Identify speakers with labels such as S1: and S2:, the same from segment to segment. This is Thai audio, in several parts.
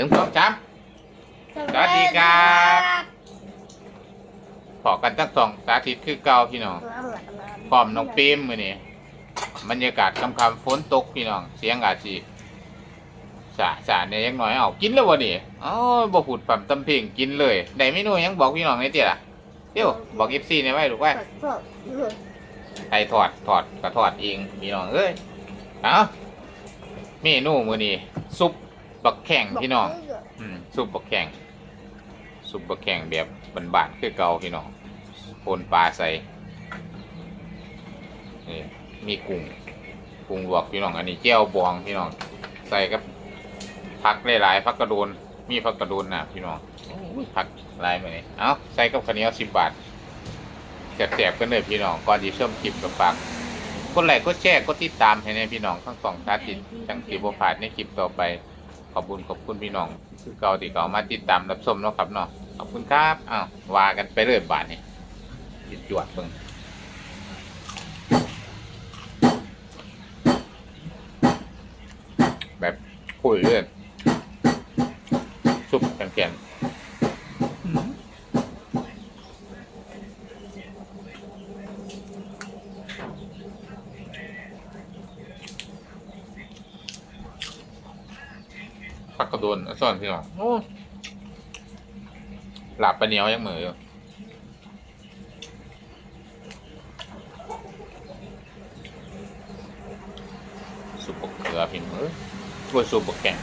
S1: ถึงสองสามสวัสดีครับขอกันตั้งสองสาธิตคือเก่าพี่น้องพร้อมน้องปิมมือนี้บรรยากาศคำคำฝนตกพี่น้อง เสียงอาจสิสะสะเนี่ยยังน้อยเอากินแล้ววะนี่อ๋อบ่พูดปั่มตำเพลงกินเลยได้เมนูหยังบอกพี่น้องในเตี้ยล่ะเดี๋ยวบอกเอฟซีเนี่ยไว้ถูกไว้ไอ้ถอดถอดก็ถอดเองพี่น้องเอ้ยเอาเมนูมือนี้ซุป บักแข่งพี่น้องอืมซุปบักแข่งซุปบักแข่งแบบบานๆคือเก่าพี่น้องโปนปลาใส่นี่มีกุ้งกุ้งลวกพี่น้องอันนี้เจียวบองพี่น้องใส่กับผักหลายๆผักกระโดนมีผักกระโดนนะพี่น้องโอ้ยผักหลายมาเนี่ยเอาใส่กับข้าวเหนียวสิบบาทแสบๆกันเลยพี่น้องก่อนที่เชื่อมคลิปกับฝากกดไลค์กดแชร์กดติดตามให้ในพี่น้องทั้งสองชาติจังสีบผ่านในคลิปต่อไป ขอบคุณขอบคุณพี่น้องคือเก่าที่เขามาติดตามรับชมเนาะครับเนาะขอบคุณครับอ้าวว่ากันไปเรื่อยบาทนี่จวดเบิ่งแบบคุยเรื่อยซุปแข็งๆผักกระโดนซ่ อนพี่น้องหลับปลาเหนียวยังเหมืออยู่ซุปบกเกลือพี่มือรวยซุปบกแกง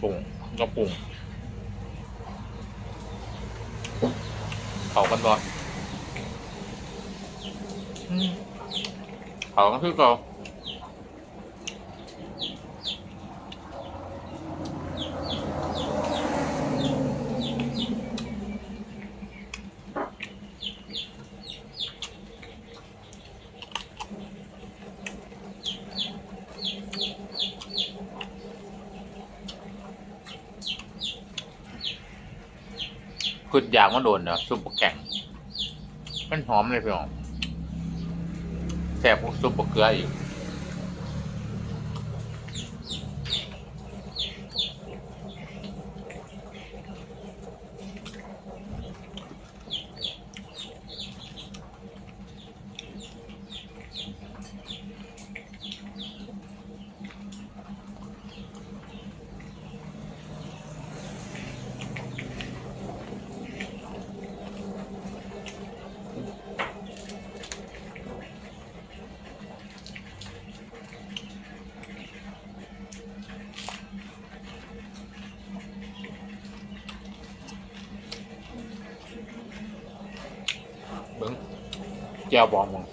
S1: ปรุงก็ปรุงเขากันก่อน เขาก็คือเขาคือยากมาโดนเนาะซุปบกแกงมันหอมเลยพี่น้อง แสบของซุปบกเกลืออีก แก้วบองมึง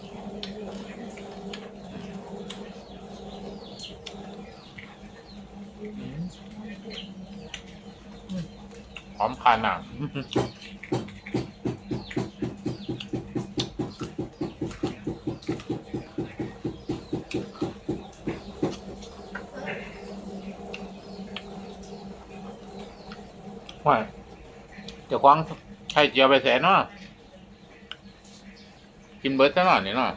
S1: หอมคาหนังว่าจะคว้างไข่เจียวไปแสนเนาะ กินเบิร์ดซะหน่อยนี่หนาะ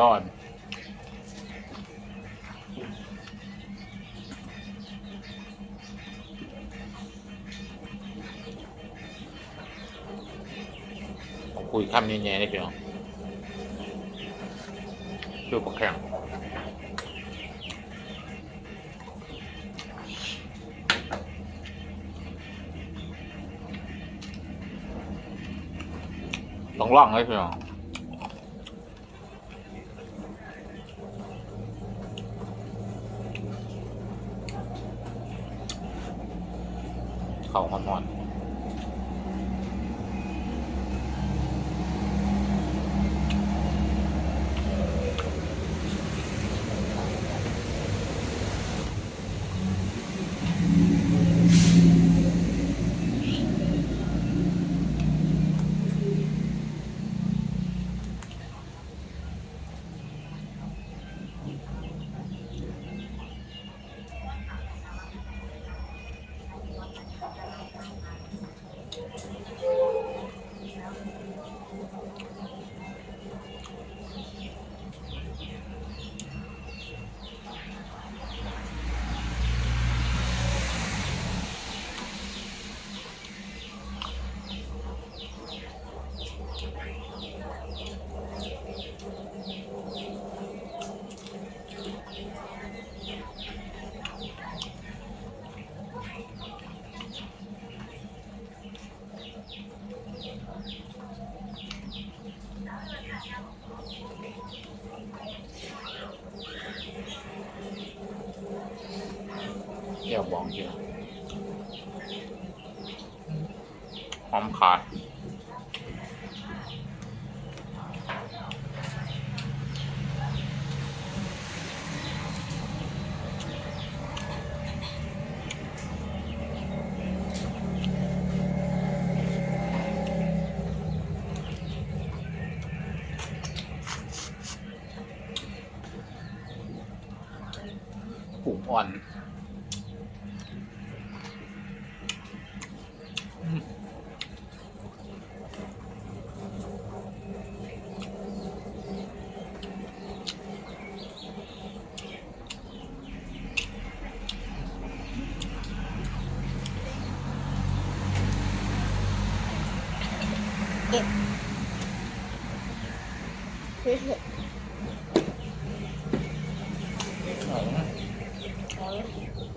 S1: ร้อนคุยคำแย่ๆนี่พี่น้องดูปลาแข็งต้องล่องเลยพี่น้อง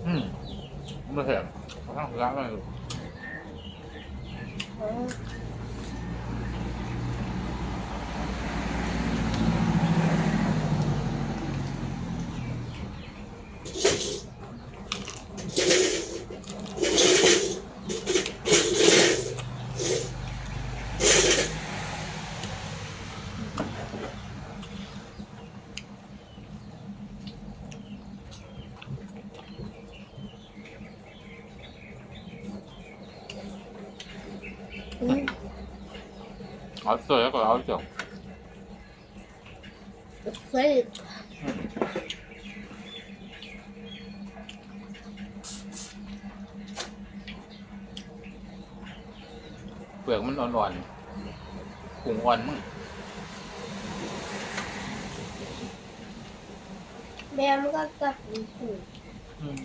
S1: อืมไม่เผ็ดข้างร้านเลย 맛있어요, 이거 알죠?
S2: เฮ้ย
S1: เปลือกมันอ่อนๆผงอ่อนมั้ง
S2: แม่มันก็กลับหู
S1: อืม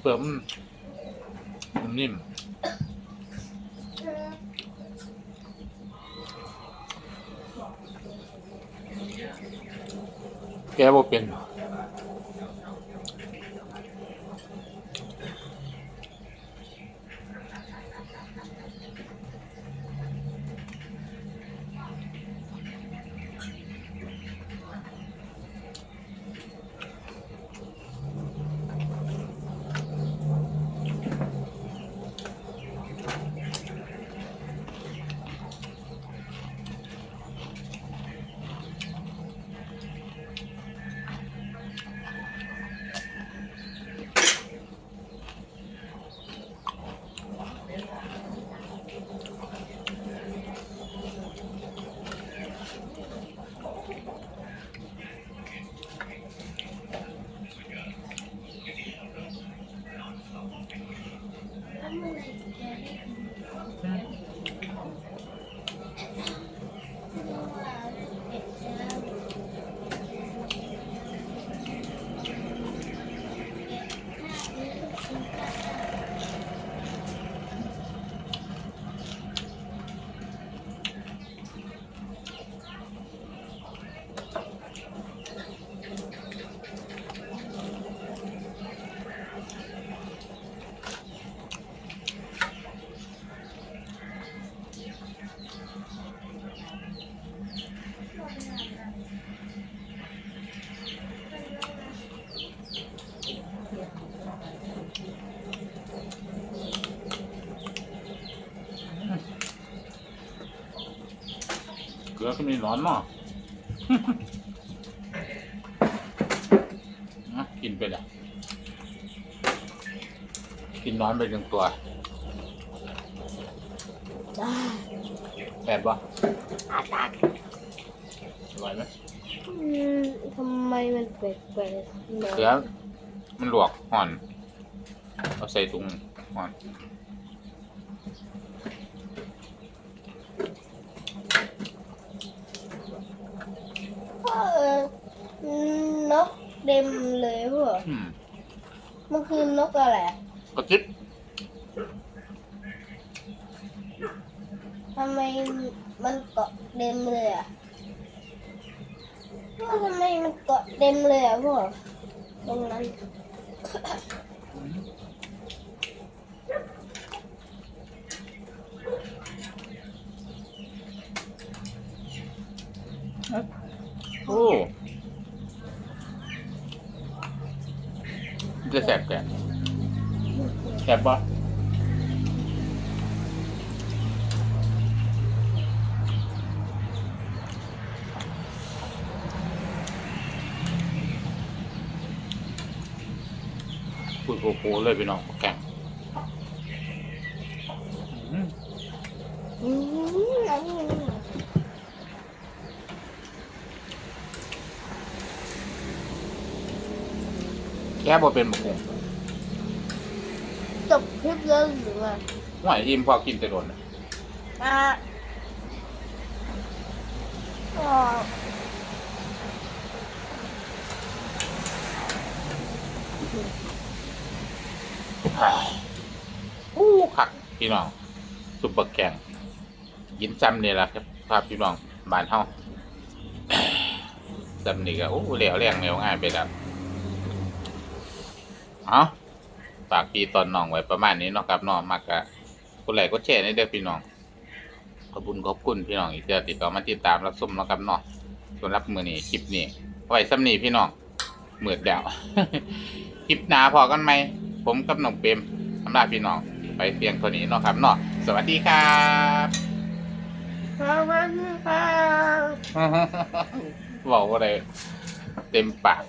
S1: เปลือกมันมันนิ่ม แ กบ่ เป็นเกลือก็มีร้อนเนาะนะกินไปละกินน้อนไปหนึ่งตัว
S2: จ้า
S1: แอบปะ
S2: อาตาก
S1: อร่อยไหม
S2: อืมทำไมมันแปลกๆเนอะ
S1: เกลือมันลวกห่อน เอาใส่ถุงห่อน
S2: นกเต็มเลยพวก
S1: อืม
S2: มันคือนกอะไร
S1: กระติบ
S2: ทำไมมันเกาะเต็มเลยอะพวกทำไมมันเกาะเต็มเลยอะพ่อตรงนั้น
S1: โอ้ จะแสบแกนแสบปะพูดโผล่ๆเลยพี่น้องแกงอืม
S2: อืมอันนี้
S1: แค่บ่เป็นหมกกุ้ง
S2: จบคลิปแล้วหรือว่า
S1: หวายอิ่มพอกินแต่โดนนะ
S2: อะก็
S1: อู้คักพี่น้องซุปเปอร์แกงกินซ้ำนี่แหละครับครับพี่น้องบ้านเฮา ซ้ำนี่ก็โอ้เหลวแรงเหลวง่ายไปแล้ว เอาฝากพี่ตอนน้องไว้ประมาณนี้เนาะครับเน้องมักกะกดไลค์กดแชร์ในเด้อพี่น้อง ขอบคุณขอบคุณพี่น้องอีกเดือติดต่อมาติดตามรับชมเนาะครับเนาะสำหรับมือนี้คลิปนี้ไว้ซ้ำนี้พี่น้องเหมือดแล้วคลิปหนาพอกันไหมผมกับน้องเปรมสำหรับพี่น้องไปเพียงเท่านี้เนาะครับเนาะสวัสดีครับ
S2: สวัสดีค่ะ
S1: บอกว่าอะไรเต็มปาก